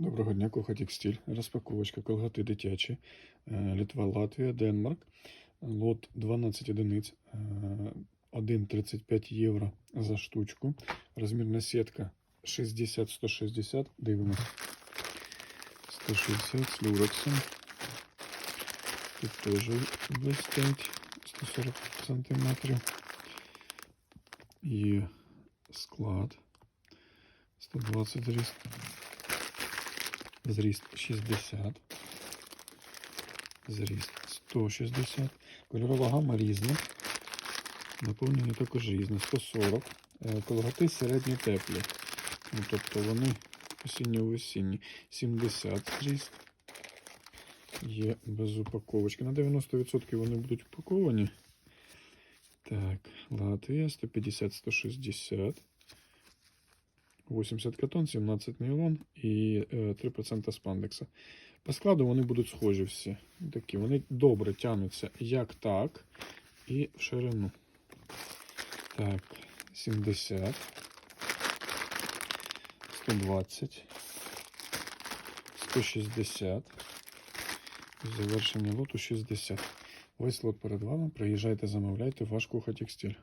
Доброго дня, Куха Текстиль. Розпаковочка колготи дитячі. Е, Літва, Латвія, Денмарк. Лот 12 одиниць. е, 1,35 євро за штучку. Розмірна сітка 60-160. Дивимось. 160 з люрексом. Тут теж блистить 140 сантиметрів. І склад 120 зріст. Зріст 60. Зріст 160. Кольорова гама різна. Наповнення також різне. 140. Е, Колготи середні теплі. Ну, тобто вони осінньо-весінні. 70 зріст. Є без упаковочки. На 90% вони будуть упаковані. Так, Латвія 150-160. 80 катон, 17 нейлон і е, 3% спандекса. По складу вони будуть схожі всі. Такі. Вони добре тягнуться як так, і в ширину. Так, 70, 120, 160. Завершення лоту 60. Весь лот перед вами. Приїжджайте, замовляйте ваш куха текстиль.